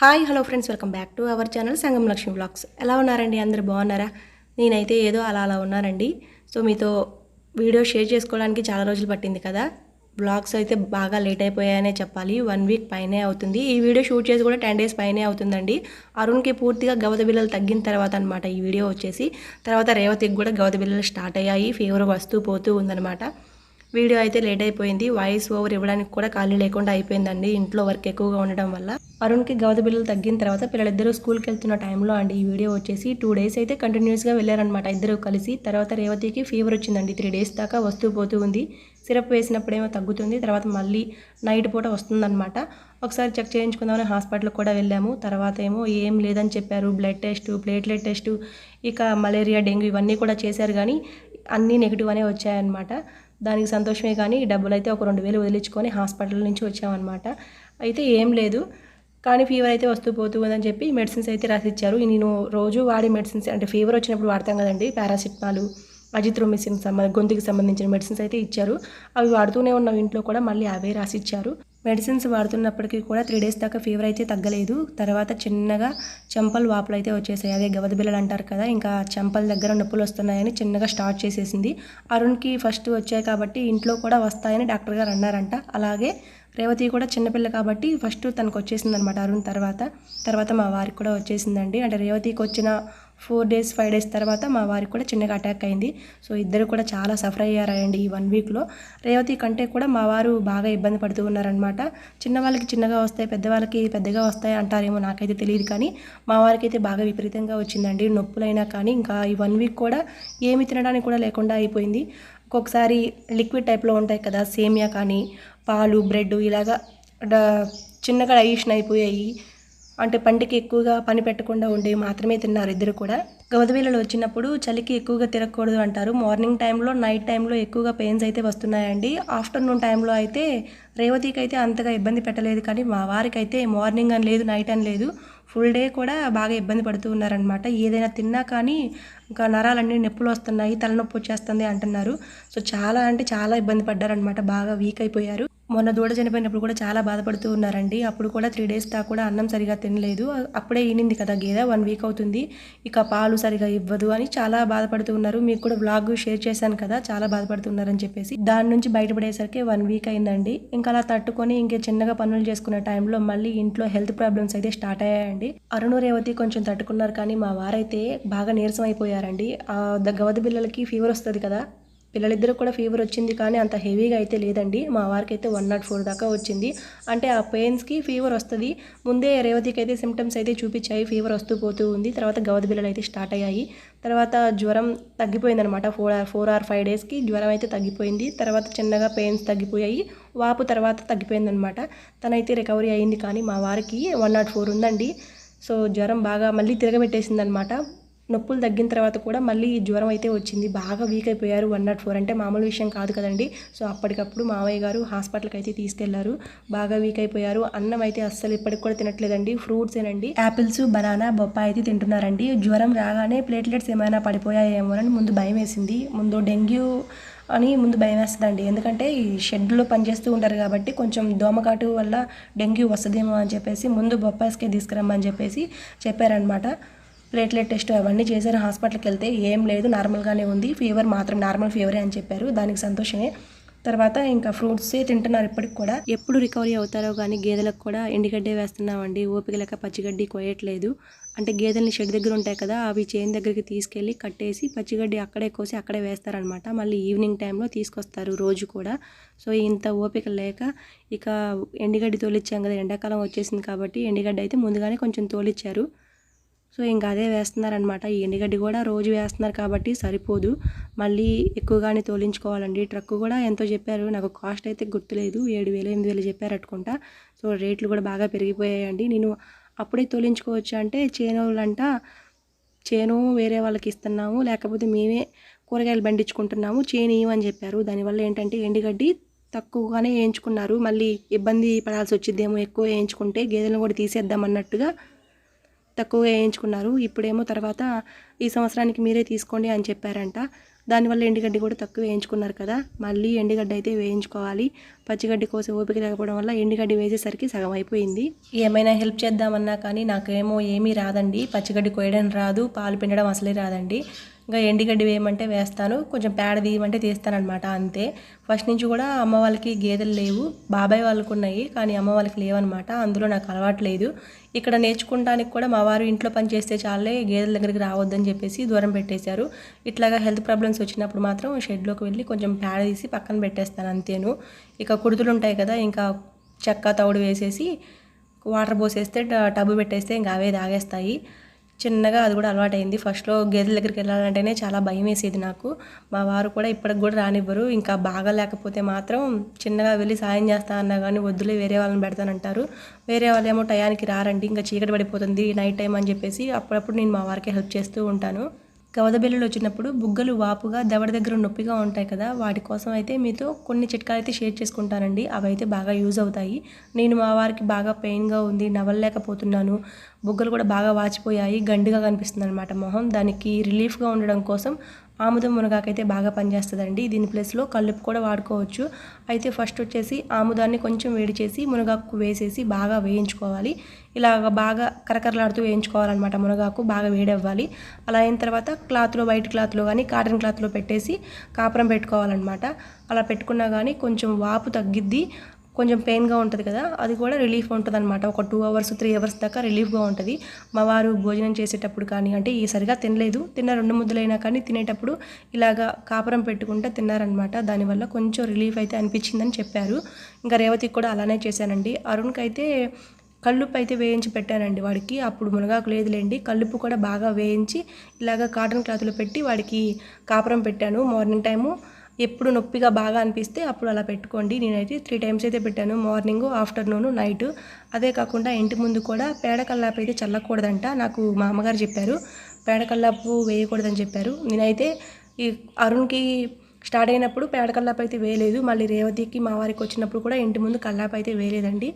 Hi hello friends welcome back to our channel Sangam Lakshmi vlogs. ఎలా ఉన్నారండి? అందరు బాగున్నారా? నేనైతే ఏదో అలా అలా ఉన్నానండి. సో మీతో వీడియో షేర్ చేసుకోవడానికి చాలా రోజులు పట్టింది కదా. బ్లాగ్స్ అయితే బాగా లేట్ అయిపోయాయనే చెప్పాలి. వన్ వీక్ పైనే అవుతుంది. ఈ వీడియో షూట్ చేసి కూడా టెన్ డేస్ పైనే అవుతుందండి. అరుణ్కి పూర్తిగా గవద బిల్లలు తగ్గిన తర్వాత అనమాట ఈ వీడియో వచ్చేసి. తర్వాత రేవతికి కూడా గవద బిల్లలు స్టార్ట్ అయ్యాయి. ఫీవర్ వస్తూ పోతూ ఉందన్నమాట. వీడియో అయితే లేట్ అయిపోయింది. వాయిస్ ఓవర్ ఇవ్వడానికి కూడా ఖాళీ లేకుండా అయిపోయిందండి. ఇంట్లో వర్క్ ఎక్కువగా ఉండడం వల్ల. అరుణ్కి గౌద బిల్లులు తగ్గిన తర్వాత పిల్లలిద్దరూ స్కూల్కి వెళ్తున్న టైంలో అండి ఈ వీడియో వచ్చేసి టూ డేస్ అయితే కంటిన్యూస్గా వెళ్ళారనమాట ఇద్దరు కలిసి తర్వాత రేవతికి ఫీవర్ వచ్చిందండి. త్రీ డేస్ దాకా వస్తూ పోతూ ఉంది. సిరప్ వేసినప్పుడేమో తగ్గుతుంది. తర్వాత మళ్ళీ నైట్ పూట వస్తుందన్నమాట. ఒకసారి చెక్ చేయించుకుందామని హాస్పిటల్కి కూడా వెళ్ళాము. తర్వాత ఏమో ఏం లేదని చెప్పారు. బ్లడ్ టెస్ట్ ప్లేట్లెట్ టెస్ట్ ఇక మలేరియా డెంగ్యూ ఇవన్నీ కూడా చేశారు కానీ అన్నీ నెగిటివ్ అనే వచ్చాయన్నమాట. దానికి సంతోషమే కానీ డబ్బులు అయితే ఒక రెండు వేలు వదిలించుకొని హాస్పిటల్ నుంచి వచ్చామన్నమాట. అయితే ఏం లేదు. కానీ ఫీవర్ అయితే వస్తూ పోతూ ఉందని చెప్పి మెడిసిన్స్ అయితే రాసిచ్చారు. నేను రోజు వాడే మెడిసిన్స్ అంటే ఫీవర్ వచ్చినప్పుడు వాడతాం కదండి పారాసిటమాలు అజిత్రోమిసిన్ సంబంధ గొంతుకి సంబంధించిన మెడిసిన్స్ అయితే ఇచ్చారు. అవి వాడుతూనే ఉన్నాం ఇంట్లో కూడా మళ్ళీ అవే రాసిచ్చారు. మెడిసిన్స్ వాడుతున్నప్పటికీ కూడా త్రీ డేస్ దాకా ఫీవర్ అయితే తగ్గలేదు. తర్వాత చిన్నగా చెంపలు వాపులు అయితే వచ్చేసాయి. అదే గవద బిల్లలు అంటారు కదా ఇంకా చెంపల దగ్గర నొప్పులు వస్తున్నాయని చిన్నగా స్టార్ట్ చేసేసింది. అరుణ్కి ఫస్ట్ వచ్చాయి కాబట్టి ఇంట్లో కూడా వస్తాయని డాక్టర్ గారు అన్నారంట. అలాగే రేవతి కూడా చిన్నపిల్ల కాబట్టి ఫస్ట్ తనకు వచ్చేసింది అనమాట అరుణ్ తర్వాత. తర్వాత మా వారికి కూడా వచ్చేసిందండి. అంటే రేవతికి వచ్చిన ఫోర్ డేస్ ఫైవ్ డేస్ తర్వాత మా వారికి కూడా చిన్నగా అటాక్ అయింది. సో ఇద్దరు కూడా చాలా సఫర్ అయ్యారండి ఈ వన్ వీక్లో రేవతి కంటే కూడా మా వారు బాగా ఇబ్బంది పడుతూ ఉన్నారనమాట చిన్నవాళ్ళకి చిన్నగా వస్తాయి పెద్దవాళ్ళకి పెద్దగా వస్తాయి అంటారేమో నాకైతే తెలియదు కానీ మా వారికి అయితే బాగా విపరీతంగా వచ్చిందండి. నొప్పులైనా కానీ ఇంకా ఈ వన్ వీక్ కూడా ఏమి తినడానికి కూడా లేకుండా అయిపోయింది. ఒక్కొక్కసారి లిక్విడ్ టైప్లో ఉంటాయి కదా సేమియా కానీ పాలు బ్రెడ్ ఇలాగా డ- చిన్నగా డైజెషన్ అయిపోయాయి. అంటే పంటికి ఎక్కువగా పని పెట్టకుండా ఉండేవి మాత్రమే తిన్నారు ఇద్దరు కూడా. గవదవీలలో వచ్చినప్పుడు చలికి ఎక్కువగా తిరగకూడదు అంటారు. మార్నింగ్ టైంలో నైట్ టైంలో ఎక్కువగా పెయిన్స్ అయితే వస్తున్నాయండి. ఆఫ్టర్నూన్ టైంలో అయితే రేవతికి అయితే అంతగా ఇబ్బంది పెట్టలేదు కానీ మా వారికి అయితే మార్నింగ్ అని లేదు నైట్ అని లేదు. ఫుల్ డే కూడా బాగా ఇబ్బంది పడుతూ ఉన్నారనమాట ఏదైనా తిన్నా కానీ ఇంకా నరాలన్నీ నొప్పులు వస్తున్నాయి తలనొప్పి వచ్చేస్తుంది అంటున్నారు. సో చాలా అంటే చాలా ఇబ్బంది పడ్డారనమాట బాగా వీక్ అయిపోయారు. మొన్న దూడ చనిపోయినప్పుడు కూడా చాలా బాధపడుతూ ఉన్నారండి. అప్పుడు కూడా త్రీ డేస్ దాకా కూడా అన్నం సరిగా తినలేదు. అప్పుడే ఈనింది కదా గేదె వన్ వీక్ అవుతుంది. ఇక పాలు సరిగా ఇవ్వదు అని చాలా బాధపడుతూ ఉన్నారు. మీకు కూడా బ్లాగ్ షేర్ చేశాను కదా చాలా బాధపడుతున్నారని చెప్పేసి. దాని నుంచి బయటపడేసరికి వన్ వీక్ అయిందండి. ఇంకా అలా తట్టుకొని ఇంకా చిన్నగా పనులు చేసుకునే టైంలో మళ్ళీ ఇంట్లో హెల్త్ ప్రాబ్లమ్స్ అయితే స్టార్ట్ అయ్యాయండి. అరుణు రేవతి కొంచెం తట్టుకున్నారు కానీ మా వారైతే బాగా నీరసం అయిపోయారు. ఆ గవద బిల్లలకి ఫీవర్ వస్తుంది కదా. పిల్లలిద్దరూ కూడా ఫీవర్ వచ్చింది కానీ అంత హెవీగా అయితే లేదండి. మా వారికి అయితే వన్ నాట్ ఫోర్ దాకా వచ్చింది. అంటే ఆ పెయిన్స్కి ఫీవర్ వస్తుంది. ముందే రేవతికి అయితే సిమ్టమ్స్ అయితే చూపించాయి. ఫీవర్ వస్తూ పోతూ ఉంది. తర్వాత గవద బిల్లలు అయితే స్టార్ట్ అయ్యాయి. తర్వాత జ్వరం తగ్గిపోయింది అనమాట four or four or five డేస్కి జ్వరం అయితే తగ్గిపోయింది. తర్వాత చిన్నగా పెయిన్స్ తగ్గిపోయాయి. వాపు తర్వాత తగ్గిపోయిందనమాట తనైతే రికవరీ అయింది కానీ మా వారికి వన్ నాట్ ఫోర్ ఉందండి. సో జ్వరం బాగా మళ్ళీ తిరగబెట్టేసిందనమాట నొప్పులు తగ్గిన తర్వాత కూడా మళ్ళీ జ్వరం అయితే వచ్చింది. బాగా వీక్ అయిపోయారు వన్ నాట్ ఫోర్ అంటే మామూలు విషయం కాదు కదండి. సో అప్పటికప్పుడు మామయ్య గారు హాస్పిటల్కి అయితే తీసుకెళ్ళారు. బాగా వీక్ అయిపోయారు. అన్నం అయితే అస్సలు ఇప్పటికి కూడా తినట్లేదండి. ఫ్రూట్స్ ఏనండి. యాపిల్స్ బనానా బొప్పాయి అయితే తింటున్నారండి. జ్వరం రాగానే ప్లేట్లెట్స్ ఏమైనా పడిపోయాయేమో అని ముందు భయం వేసింది. ముందు డెంగ్యూ అని ముందు భయం వేస్తుందండి. ఎందుకంటే ఈ షెడ్లో పనిచేస్తూ ఉంటారు కాబట్టి కొంచెం దోమకాటు వల్ల డెంగ్యూ వస్తుందేమో అని చెప్పేసి ముందు బొప్పాయిస్కే తీసుకురమ్మని చెప్పేసి చెప్పారనమాట ప్లేట్లెట్ టెస్ట్ అవన్నీ చేశారు. హాస్పిటల్కి వెళ్తే ఏం లేదు నార్మల్గానే ఉంది. ఫీవర్ మాత్రం నార్మల్ ఫీవరే అని చెప్పారు. దానికి సంతోషమే. తర్వాత ఇంకా ఫ్రూట్సే తింటున్నారు ఇప్పటికి కూడా. ఎప్పుడు రికవరీ అవుతారో కానీ గేదెలకు కూడా ఎండిగడ్డే వేస్తున్నామండి. ఓపిక లేక పచ్చిగడ్డి కోయట్లేదు. అంటే గేదెల్ని షెడ్ దగ్గర ఉంటాయి కదా అవి చేను దగ్గరికి తీసుకెళ్ళి కట్టేసి పచ్చిగడ్డి అక్కడే కోసి అక్కడే వేస్తారనమాట మళ్ళీ ఈవినింగ్ టైంలో తీసుకొస్తారు రోజు కూడా. సో ఇంత ఓపిక లేక ఇక ఎండుగడ్డి తోలిచ్చాం కదా ఎండాకాలం వచ్చేసింది కాబట్టి ఎండిగడ్డ అయితే ముందుగానే కొంచెం తోలిచ్చారు. సో ఇంకా అదే వేస్తున్నారనమాట. ఈ ఎండుగడ్డి కూడా రోజు వేస్తున్నారు కాబట్టి సరిపోదు. మళ్ళీ ఎక్కువగానే తోలించుకోవాలండి. ట్రక్ కూడా ఎంతో చెప్పారు. నాకు కాస్ట్ అయితే గుర్తులేదు. ఏడు వేలు ఎనిమిది వేలు చెప్పారు అనుకుంటా. సో రేట్లు కూడా బాగా పెరిగిపోయాయండి. నేను అప్పుడే తోలించుకోవచ్చు అంటే చేనులంట చేను వేరే వాళ్ళకి ఇస్తున్నాము. లేకపోతే మేమే కూరగాయలు పండించుకుంటున్నాము. చేను ఇవ్వని చెప్పారు. దానివల్ల ఏంటంటే ఎండుగడ్డి తక్కువగానే వేయించుకున్నారు. మళ్ళీ ఇబ్బంది పడాల్సి వచ్చిద్దేమో ఎక్కువ వేయించుకుంటే గేదెలను కూడా తీసేద్దాం అన్నట్టుగా తక్కువగా వేయించుకున్నారు ఇప్పుడేమో తర్వాత ఈ సంవత్సరానికి మీరే తీసుకోండి అని చెప్పారంట. దానివల్ల ఎండుగడ్డి కూడా తక్కువ వేయించుకున్నారు కదా. మళ్ళీ ఎండుగడ్డి అయితే వేయించుకోవాలి. పచ్చిగడ్డి కోసం ఓపిక లేకపోవడం వల్ల ఎండుగడ్డి వేసేసరికి సగం అయిపోయింది. ఏమైనా హెల్ప్ చేద్దామన్నా కానీ నాకేమో ఏమీ రాదండి. పచ్చిగడ్డి కోయడం రాదు. పాలు పిండడం అసలే రాదండి. ఇంకా ఎండిగడ్డి వేయమంటే వేస్తాను. కొంచెం పేడ తీయమంటే తీస్తానమాట అంతే. ఫస్ట్ నుంచి కూడా అమ్మ వాళ్ళకి గేదెలు లేవు. బాబాయ్ వాళ్ళకు ఉన్నాయి కానీ అమ్మ వాళ్ళకి లేవన్నమాట. అందులో నాకు అలవాటు లేదు. ఇక్కడ నేర్చుకుంటానికి కూడా మా వారు ఇంట్లో పని చేస్తే చాలే గేదెల దగ్గరికి రావద్దని చెప్పేసి దూరం పెట్టేశారు. ఇట్లాగా హెల్త్ ప్రాబ్లమ్స్ వచ్చినప్పుడు మాత్రం షెడ్లోకి వెళ్ళి కొంచెం పేడ తీసి పక్కన పెట్టేస్తాను అంతేను. ఇక కుడుతులు ఉంటాయి కదా ఇంకా చెక్క తవుడు వేసేసి వాటర్ పోసేస్తే టబ్బు పెట్టేస్తే ఇంకా అవే తాగేస్తాయి. చిన్నగా అది కూడా అలవాటైంది. ఫస్ట్లో గేదెల దగ్గరికి వెళ్ళాలంటేనే చాలా భయం వేసేది నాకు. మా వారు కూడా ఇప్పటికి కూడా రానివ్వరు. ఇంకా బాగా లేకపోతే మాత్రం చిన్నగా వెళ్ళి సాయం చేస్తా అన్నా కానీ వద్దులే వేరే వాళ్ళని పెడతానంటారు. వేరే వాళ్ళు ఏమో టయానికి రారండి ఇంకా చీకటి పడిపోతుంది నైట్ టైం అని చెప్పేసి అప్పుడప్పుడు నేను మా వారికి హెల్ప్ చేస్తూ ఉంటాను. కవద వచ్చినప్పుడు బుగ్గలు వాపుగా దవడ దగ్గర నొప్పిగా ఉంటాయి కదా వాటి కోసం అయితే మీతో కొన్ని చిట్కాలు అయితే షేర్ చేసుకుంటానండి. అవి అయితే బాగా యూజ్ అవుతాయి. నేను మా వారికి బాగా పెయిన్గా ఉంది నవ్వలేకపోతున్నాను బుగ్గలు కూడా బాగా వాచిపోయాయి గండిగా కనిపిస్తుంది అనమాట మొహం. దానికి రిలీఫ్గా ఉండడం కోసం ఆముదం మునగాకైతే బాగా పనిచేస్తుందండి. దీని ప్లేస్లో కల్లుపు కూడా వాడుకోవచ్చు. అయితే ఫస్ట్ వచ్చేసి ఆముదాన్ని కొంచెం వేడి చేసి మునగాకు వేసేసి బాగా వేయించుకోవాలి. ఇలాగ బాగా కరకరలాడుతూ వేయించుకోవాలన్నమాట మునగాకు బాగా వేడవ్వాలి. అలా అయిన తర్వాత క్లాత్లో వైట్ క్లాత్లో కానీ కాటన్ క్లాత్లో పెట్టేసి కాపురం పెట్టుకోవాలన్నమాట. అలా పెట్టుకున్నా కానీ కొంచెం వాపు తగ్గిద్ది. కొంచెం పెయిన్గా ఉంటుంది కదా అది కూడా రిలీఫ్ ఉంటుంది అనమాట ఒక టూ అవర్స్ త్రీ అవర్స్ దాకా రిలీఫ్గా ఉంటుంది. మా వారు భోజనం చేసేటప్పుడు కానీ అంటే ఈ సరిగా తినలేదు తిన్న రెండు ముద్దలైనా కానీ తినేటప్పుడు ఇలాగా కాపురం పెట్టుకుంటే తిన్నారనమాట దానివల్ల కొంచెం రిలీఫ్ అయితే అనిపించిందని చెప్పారు. ఇంకా రేవతికి కూడా అలానే చేశానండి. అరుణ్కి అయితే కల్లుపు అయితే వేయించి పెట్టానండి వాడికి. అప్పుడు మునగాకు లేదులేండి కల్లుప్పు కూడా బాగా వేయించి ఇలాగ కాటన్ క్లాత్లో పెట్టి వాడికి కాపురం పెట్టాను. మార్నింగ్ టైము ఎప్పుడు నొప్పిగా బాగా అనిపిస్తే అప్పుడు అలా పెట్టుకోండి. నేనైతే త్రీ టైమ్స్ అయితే పెట్టాను. మార్నింగ్ ఆఫ్టర్నూన్ నైట్ అదే కాకుండా ఇంటి ముందు కూడా పేడ కల్లాపు అయితే చల్లకూడదంట. నాకు మా అమ్మగారు చెప్పారు. పేడ కల్లాపు వేయకూడదని చెప్పారు. నేనైతే ఈ అరుణ్కి స్టార్ట్ అయినప్పుడు పేడ కల్లాపు అయితే వేయలేదు. మళ్ళీ రేవతికి మా వారికి వచ్చినప్పుడు కూడా ఇంటి ముందు కల్లాపు అయితే వేయలేదండి.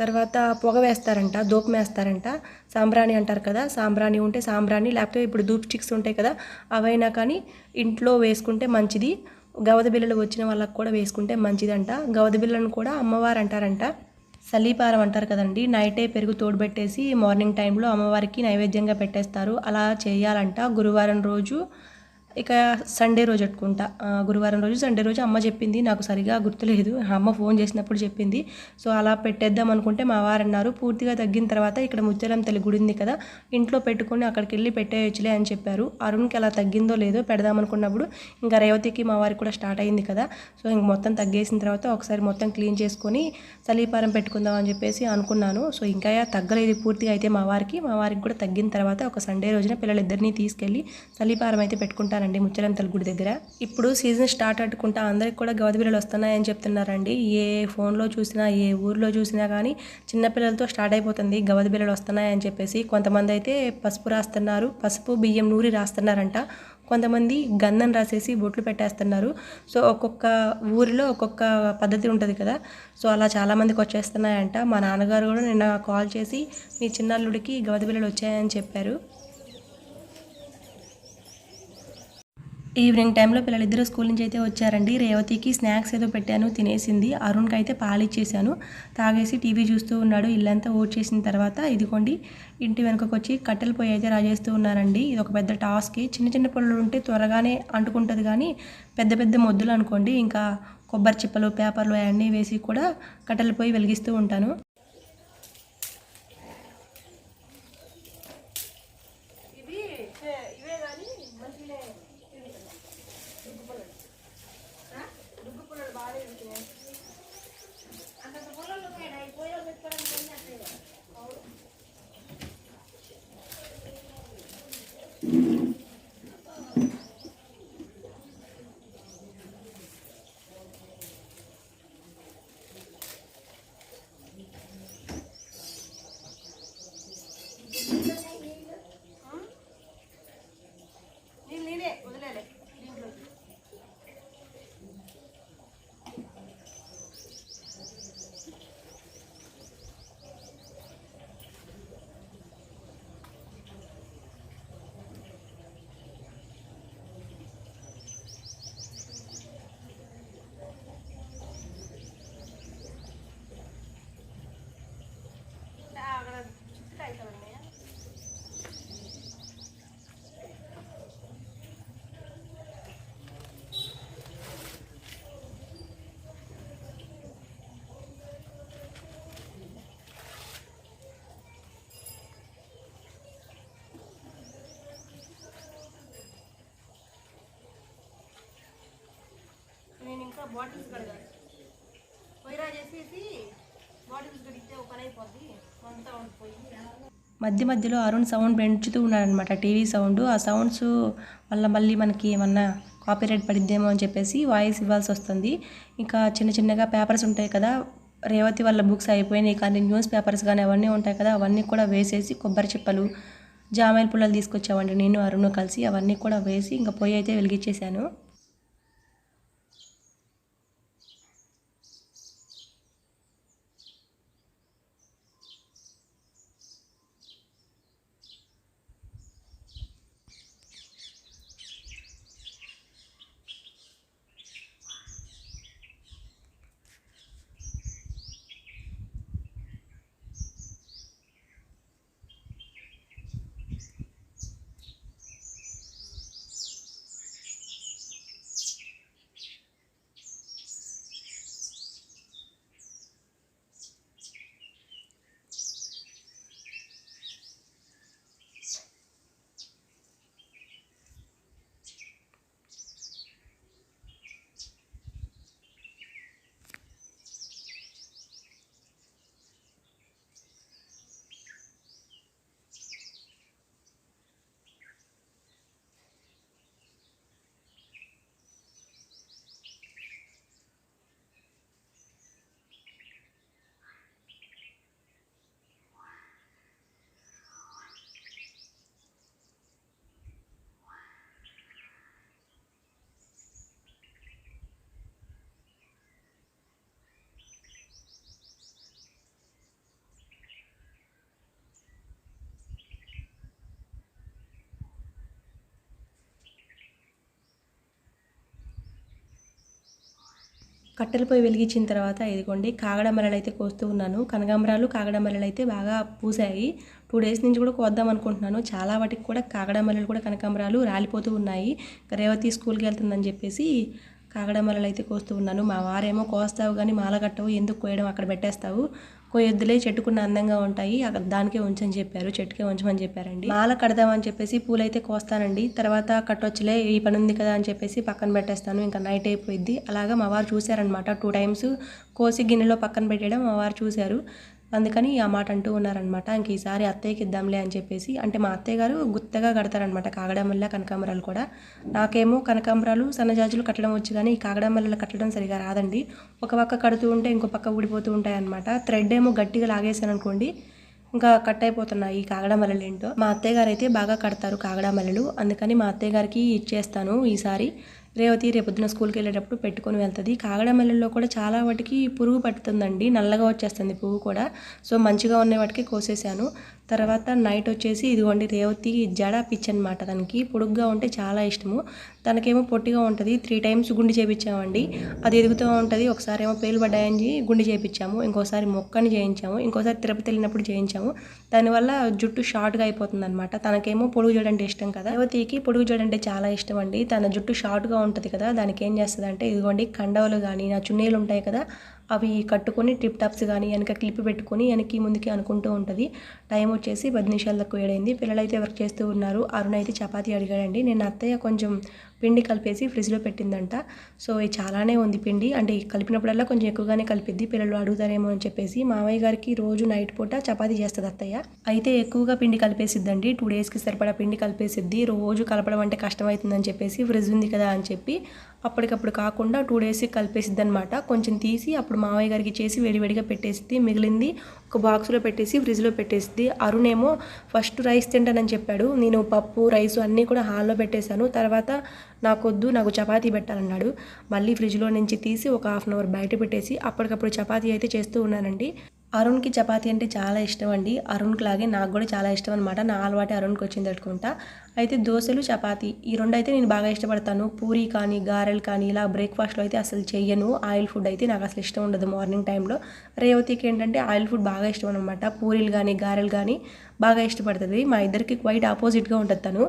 తర్వాత పొగ వేస్తారంట దూపం వేస్తారంట సాంబ్రాణి అంటారు కదా సాంబ్రాణి ఉంటే సాంబ్రాణి లేకపోతే ఇప్పుడు ధూప్ స్టిక్స్ ఉంటాయి కదా అవైనా కానీ ఇంట్లో వేసుకుంటే మంచిది. గవద బిళ్ళలు వచ్చిన వాళ్ళకు కూడా వేసుకుంటే మంచిదంట. గవద బిళ్ళను కూడా అమ్మవారు అంటారంట సలీపారం అంటారు కదండి. నైటే పెరుగు తోడుబెట్టేసి మార్నింగ్ టైంలో అమ్మవారికి నైవేద్యంగా పెట్టేస్తారు. అలా చేయాలంట. గురువారం రోజు ఇక సండే రోజు పెట్టుకుంటా గురువారం రోజు సండే రోజు అమ్మ చెప్పింది నాకు సరిగా గుర్తులేదు. అమ్మ ఫోన్ చేసినప్పుడు చెప్పింది. సో అలా పెట్టేద్దాం అనుకుంటే మా వారు అన్నారు పూర్తిగా తగ్గిన తర్వాత ఇక్కడ ముత్యాలం తల్లి గుడి ఉంది కదా ఇంట్లో పెట్టుకుని అక్కడికి వెళ్ళి పెట్టేయచ్చులే అని చెప్పారు. అరుణ్కి అలా తగ్గిందో లేదో పెడదాం అనుకున్నప్పుడు ఇంకా రేవతికి మా వారికి కూడా స్టార్ట్ అయింది కదా సో ఇంక మొత్తం తగ్గేసిన తర్వాత ఒకసారి మొత్తం క్లీన్ చేసుకొని సలీపారం పెట్టుకుందాం అని చెప్పేసి అనుకున్నాను. సో ఇంకా తగ్గలేదు పూర్తిగా అయితే మా వారికి. మా వారికి కూడా తగ్గిన తర్వాత ఒక సండే రోజున పిల్లలిద్దరినీ తీసుకెళ్ళి సలీపారం అయితే పెట్టుకుంటాను ఉంటానండి ముచ్చలంతల గుడి దగ్గర. ఇప్పుడు సీజన్ స్టార్ట్ అట్టుకుంటా అందరికి కూడా గవదబిల్లలు వస్తున్నాయని చెప్తున్నారండి. ఏ ఫోన్లో చూసినా ఏ ఊర్లో చూసినా కానీ చిన్నపిల్లలతో స్టార్ట్ అయిపోతుంది గవదబిల్లలు వస్తున్నాయని చెప్పేసి. కొంతమంది అయితే పసుపు రాస్తున్నారు పసుపు బియ్యం నూరి రాస్తున్నారంట. కొంతమంది గంధం రాసేసి బొట్లు పెట్టేస్తున్నారు. సో ఒక్కొక్క ఊరిలో ఒక్కొక్క పద్ధతి ఉంటుంది కదా. సో అలా చాలామందికి వచ్చేస్తున్నాయంట. మా నాన్నగారు కూడా నిన్న కాల్ చేసి మీ చిన్నల్లుడికి గవద బిల్లలు వచ్చాయని చెప్పారు. ఈవినింగ్ టైంలో పిల్లలిద్దరూ స్కూల్ నుంచి అయితే వచ్చారండి. రేవతికి స్నాక్స్ ఏదో పెట్టాను తినేసింది. అరుణ్కి అయితే పాలు ఇచ్చేసాను తాగేసి టీవీ చూస్తూ ఉన్నాడు. ఇల్లంతా ఓట్ చేసిన తర్వాత ఇదిగోండి ఇంటి వెనుకకు వచ్చి కట్టెల పొయ్యి అయితే రాజేస్తూ ఉన్నారండి. ఇది ఒక పెద్ద టాస్క్. చిన్న చిన్న పిల్లలు ఉంటే త్వరగానే అంటుకుంటుంది కానీ పెద్ద పెద్ద మొద్దులు అనుకోండి. ఇంకా కొబ్బరి చిప్పలు పేపర్లు అవన్నీ వేసి కూడా కట్టెల పొయ్యి వెలిగిస్తూ ఉంటాను. బాటిల్స్ కడగాలి. పొయ్యిరా చేసేసి బాటిల్స్ కడిగితే ఒక పని అయిపోద్ది. అంతా ఉండిపోయి మధ్య మధ్యలో అరుణ్ సౌండ్ పెంచుతూ ఉన్నాడనమాట టీవీ సౌండ్. ఆ సౌండ్స్ వల్ల మళ్ళీ మనకి ఏమన్నా కాపీరైట్ పడిద్దేమో అని చెప్పేసి వాయిస్ ఇవ్వాల్సి వస్తుంది. ఇంకా చిన్న చిన్నగా పేపర్స్ ఉంటాయి కదా రేవతి వాళ్ళ బుక్స్ అయిపోయినాయి. కానీ న్యూస్ పేపర్స్ కానీ అవన్నీ ఉంటాయి కదా అవన్నీ కూడా వేసేసి కొబ్బరి చిప్పలు జామాయిల పుల్లలు తీసుకొచ్చామండి. నేను అరుణ్ కలిసి అవన్నీ కూడా వేసి ఇంకా పొయ్యి అయితే వెలిగించేశాను. కట్టెల పొయ్యి వెలిగించిన తర్వాత ఇదిగోండి కాగడమరలు అయితే కోస్తూ ఉన్నాను. కనకాంబరాలు కాగడమరలు అయితే బాగా పూసాయి టూ డేస్ నుంచి కూడా కోద్దాం అనుకుంటున్నాను. చాలా వాటికి కూడా కాగడమరలు కూడా కనకాంబరాలు రాలిపోతూ ఉన్నాయి. రేవతి స్కూల్కి వెళ్తుందని చెప్పేసి కాగడమరలు అయితే కోస్తూ ఉన్నాను. మా వారేమో కోస్తావు కానీ మాల కట్టవు ఎందుకు కోయడం అక్కడ పెట్టేస్తావు? కొయ్యొద్దులే చెట్టుకున్న అందంగా ఉంటాయి అక్కడ దానికే ఉంచని చెప్పారు చెట్టుకే ఉంచమని చెప్పారండి. మాల కడదామని చెప్పేసి పూలైతే కోస్తానండి. తర్వాత కట్టొచ్చులే ఈ పని ఉంది కదా అని చెప్పేసి పక్కన పెట్టేస్తాను. ఇంకా నైట్ అయిపోయింది అలాగా మా వారు చూశారనమాట టూ టైమ్స్ కోసి గిన్నెలో పక్కన పెట్టడం మా వారు చూశారు. అందుకని ఆ మాట అంటూ ఉన్నారనమాట ఇంక ఈసారి అత్తయ్యకి ఇద్దాంలే అని చెప్పేసి అంటే మా అత్తయ్య గారు గుత్తగా కడతారనమాట కాగడమల్ల కనకాంబరాలు కూడా. నాకేమో కనకాంబరాలు సన్నజాజులు కట్టడం వచ్చు కానీ ఈ కాగడమల్లలు కట్టడం సరిగా రాదండి. ఒక పక్క కడుతూ ఉంటే ఇంకో పక్క ఊడిపోతూ ఉంటాయన్నమాట. థ్రెడ్ ఏమో గట్టిగా లాగేసాను అనుకోండి ఇంకా కట్ అయిపోతున్నాయి ఈ కాగడమల్లలు ఏంటో. మా అత్తయ్య గారు అయితే బాగా కడతారు కాగడమల్లలు. అందుకని మా అత్తయ్య గారికి ఇచ్చేస్తాను ఈసారి. రేవతి రేపొద్దున స్కూల్కి వెళ్ళేటప్పుడు పెట్టుకొని వెళ్తుంది. కాగడమల్లెల్లో కూడా చాలా వాటికి పురుగు పట్టుతుందండి. నల్లగా వచ్చేస్తుంది పువ్వు కూడా. సో మంచిగా ఉన్న వాటికి కోసేసాను తర్వాత నైట్ వచ్చేసి ఇదిగోండి రేవతి జడ పిచ్ అనమాట దానికి పొడుగ్గా ఉంటే చాలా ఇష్టము. తనకేమో పొట్టిగా ఉంటుంది. త్రీ టైమ్స్ గుండి చేయించామండి అది ఎదుగుతూ ఉంటుంది. ఒకసారి ఏమో పేలు పడ్డాయని గుండి చేయించాము ఇంకోసారి మొక్కని చేయించాము. ఇంకోసారి తిరుపతి వెళ్ళినప్పుడు చేయించాము. దానివల్ల జుట్టు షార్ట్గా అయిపోతుంది అనమాట తనకేమో పొడుగు జడ అంటే ఇష్టం కదా. రేవతికి పొడుగు జడ అంటే చాలా ఇష్టం అండి తన జుట్టు షార్ట్గా ఉంటుంది కదా. దానికి ఏం చేస్తుంది అంటే ఇదిగోండి కండవలు కానీ నా చున్నీలు ఉంటాయి కదా. అవి కట్టుకొని టిప్ టాప్స్ కానీ వెనక క్లిప్ పెట్టుకొని వెనక్కి ముందుకి అనుకుంటూ ఉంటుంది. టైం వచ్చేసి పది నిమిషాలకు ఏడైంది. పిల్లలైతే వర్క్ చేస్తూ ఉన్నారు. అరుణ అయితే చపాతీ అడిగాడండి. నేను అత్తయ్య కొంచెం పిండి కలిపేసి ఫ్రిడ్జ్లో పెట్టిందంట. సో ఇది చాలానే ఉంది పిండి. అంటే కలిపినప్పుడల్లా కొంచెం ఎక్కువగానే కలిపిద్ది. పిల్లలు అడుగుతారేమో అని చెప్పేసి మామయ్య గారికి రోజు నైట్ పూట చపాతీ చేస్తుంది అత్తయ్య. అయితే ఎక్కువగా పిండి కలిపేసిద్దండి. టూ డేస్కి సరిపడా పిండి కలిపేసిద్ది. రోజు కలపడం అంటే కష్టమవుతుందని చెప్పేసి ఫ్రిడ్జ్ ఉంది కదా అని చెప్పి అప్పటికప్పుడు కాకుండా టూ డేస్కి కలిపేసిద్ది అనమాట కొంచెం తీసి అప్పుడు మామయ్య గారికి చేసి వేడివేడిగా పెట్టేసిద్ది. మిగిలింది ఒక బాక్స్లో పెట్టేసి ఫ్రిడ్జ్లో పెట్టేసిద్ది. అరుణ్ ఏమో ఫస్ట్ రైస్ తింటానని చెప్పాడు. నేను పప్పు రైస్ అన్నీ కూడా హాల్లో పెట్టేశాను. తర్వాత నాకొద్దు నాకు చపాతీ పెట్టాలన్నాడు. మళ్ళీ ఫ్రిడ్జ్లో నుంచి తీసి ఒక హాఫ్ అన్ అవర్ బయట పెట్టేసి అప్పటికప్పుడు చపాతీ అయితే చేస్తూ ఉన్నానండి. అరుణ్కి చపాతీ అంటే చాలా ఇష్టం అండి. అరుణ్కి లాగే నాకు కూడా చాలా ఇష్టం అనమాట నా అలవాటే అరుణ్కి వచ్చింది పెట్టుకుంటా అయితే దోశలు చపాతి ఈ రెండు అయితే నేను బాగా ఇష్టపడతాను. పూరి కానీ గారెలు కానీ ఇలా బ్రేక్ఫాస్ట్లో అయితే అసలు చెయ్యను. ఆయిల్ ఫుడ్ అయితే నాకు అసలు ఇష్టం ఉండదు మార్నింగ్ టైంలో. రేవతికి ఏంటంటే ఆయిల్ ఫుడ్ బాగా ఇష్టం అనమాట పూరీలు కానీ గారెలు కానీ బాగా ఇష్టపడుతుంది. మా ఇద్దరికి క్వైట్ ఆపోజిట్గా ఉంటుంది తను.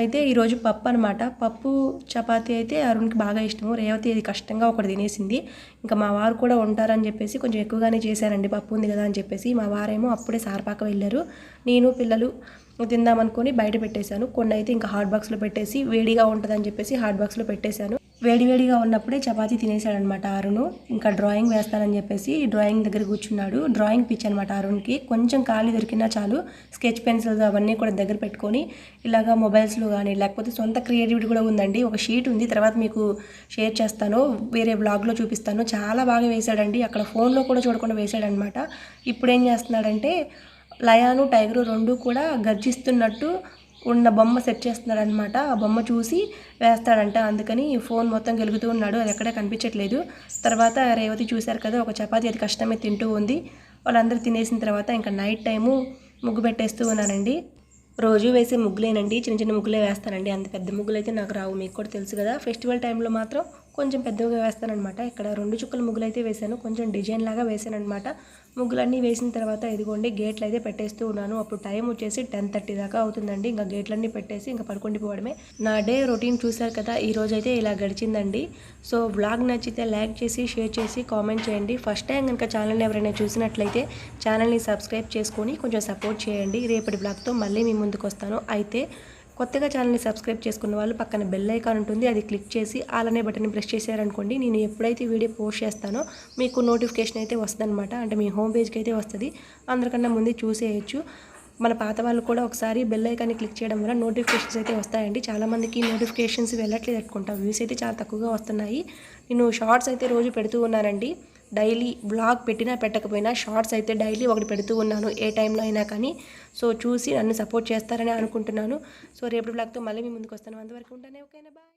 అయితే ఈరోజు పప్పు అనమాట పప్పు చపాతీ అయితే అరుణ్కి బాగా ఇష్టము. రేవతి అది కష్టంగా ఒకటి తినేసింది. ఇంకా మా వారు కూడా ఉంటారని చెప్పేసి కొంచెం ఎక్కువగానే చేశారండి. పప్పు ఉంది కదా అని చెప్పేసి మా వారేమో అప్పుడే సార్పాక వెళ్ళారు. నేను పిల్లలు తిందామనుకొని బయట పెట్టేశాను. కొన్ని అయితే ఇంకా హాట్ బాక్స్లో పెట్టేసి వేడిగా ఉంటుందని చెప్పేసి హాట్ బాక్స్లో పెట్టేశాను. వేడివేడిగా ఉన్నప్పుడే చపాతీ తినేసాడనమాట అరుణ్. ఇంకా డ్రాయింగ్ వేస్తానని చెప్పేసి డ్రాయింగ్ దగ్గర కూర్చున్నాడు. డ్రాయింగ్ పిచ్ అనమాట అరుణ్కి. కొంచెం ఖాళీ దొరికినా చాలు స్కెచ్ పెన్సిల్స్ అవన్నీ కూడా దగ్గర పెట్టుకొని ఇలాగా మొబైల్స్లో కానీ లేకపోతే సొంత క్రియేటివిటీ కూడా ఉందండి. ఒక షీట్ ఉంది తర్వాత మీకు షేర్ చేస్తాను. వేరే బ్లాగ్లో చూపిస్తాను. చాలా బాగా వేశాడండి. అక్కడ ఫోన్లో కూడా చూడకుండా వేశాడనమాట ఇప్పుడు ఏం చేస్తున్నాడంటే లయాను టైగరు రెండు కూడా గర్జిస్తున్నట్టు ఉన్న బొమ్మ సెట్ చేస్తున్నాడనమాట ఆ బొమ్మ చూసి వేస్తాడంట. అందుకని ఫోన్ మొత్తం గెలుగుతూ ఉన్నాడు. అది ఎక్కడ కనిపించట్లేదు. తర్వాత రేవతి చూశారు కదా ఒక చపాతి అది కష్టమే తింటూ ఉంది. వాళ్ళందరూ తినేసిన తర్వాత ఇంకా నైట్ టైము ముగ్గు పెట్టేస్తూ ఉన్నానండి రోజు వేసే ముగ్గులేనండి. చిన్న చిన్న ముగ్గులే వేస్తానండి. అంత పెద్ద ముగ్గులు అయితే నాకు రావు. మీకు కూడా తెలుసు కదా. ఫెస్టివల్ టైంలో మాత్రం కొంచెం పెద్దగా వేస్తానమాట ఇక్కడ రెండు చుక్కల ముగ్గులు అయితే వేశాను. కొంచెం డిజైన్ లాగా వేసాను ముగ్గులన్నీ వేసిన తర్వాత ఇదిగోండి గేట్లు అయితే పెట్టేస్తూ ఉన్నాను. అప్పుడు టైం వచ్చేసి టెన్ థర్టీ దాకా అవుతుందండి. ఇంకా గేట్లన్నీ పెట్టేసి ఇంకా పడుకుండిపోవడమే. నా డే రొటీన్ చూశారు కదా ఈ రోజు అయితే ఇలా గడిచిందండి. సో బ్లాగ్ నచ్చితే లైక్ చేసి షేర్ చేసి కామెంట్ చేయండి. ఫస్ట్ టైం కనుక ఛానల్ని ఎవరైనా చూసినట్లయితే ఛానల్ని సబ్స్క్రైబ్ చేసుకొని కొంచెం సపోర్ట్ చేయండి. రేపటి బ్లాగ్తో మళ్ళీ మీ ముందుకు వస్తాను. అయితే కొత్తగా ఛానల్ని సబ్స్క్రైబ్ చేసుకున్న వాళ్ళు పక్కన బెల్ ఐకాన్ ఉంటుంది అది క్లిక్ చేసి అలానే బటన్ ప్రెస్ చేశారనుకోండి నేను ఎప్పుడైతే వీడియో పోస్ట్ చేస్తానో మీకు నోటిఫికేషన్ అయితే వస్తుందన్నమాట. అంటే మీ హోమ్ పేజ్కి అయితే వస్తుంది. అందరికన్నా ముందే చూసేయచ్చు. మన పాత వాళ్ళు కూడా ఒకసారి బెల్ ఐకాన్ని క్లిక్ చేయడం వల్ల నోటిఫికేషన్స్ అయితే వస్తాయండి. చాలామందికి నోటిఫికేషన్స్ వెళ్ళట్లేదు అనుకుంటా. వ్యూస్ అయితే చాలా తక్కువగా వస్తున్నాయి. నేను షార్ట్స్ అయితే రోజు పెడుతూ ఉన్నానండి. డైలీ బ్లాగ్ పెట్టినా పెట్టకపోయినా షార్ట్స్ అయితే డైలీ ఒకటి పెడుతూ ఉన్నాను ఏ టైంలో అయినా కానీ. సో చూసి నన్ను సపోర్ట్ చేస్తారని అనుకుంటున్నాను. సో రేపు బ్లాగ్తో మళ్ళీ మీ ముందుకు వస్తాను. అంతవరకు ఉంటానే ఓకేనా? బాయ్.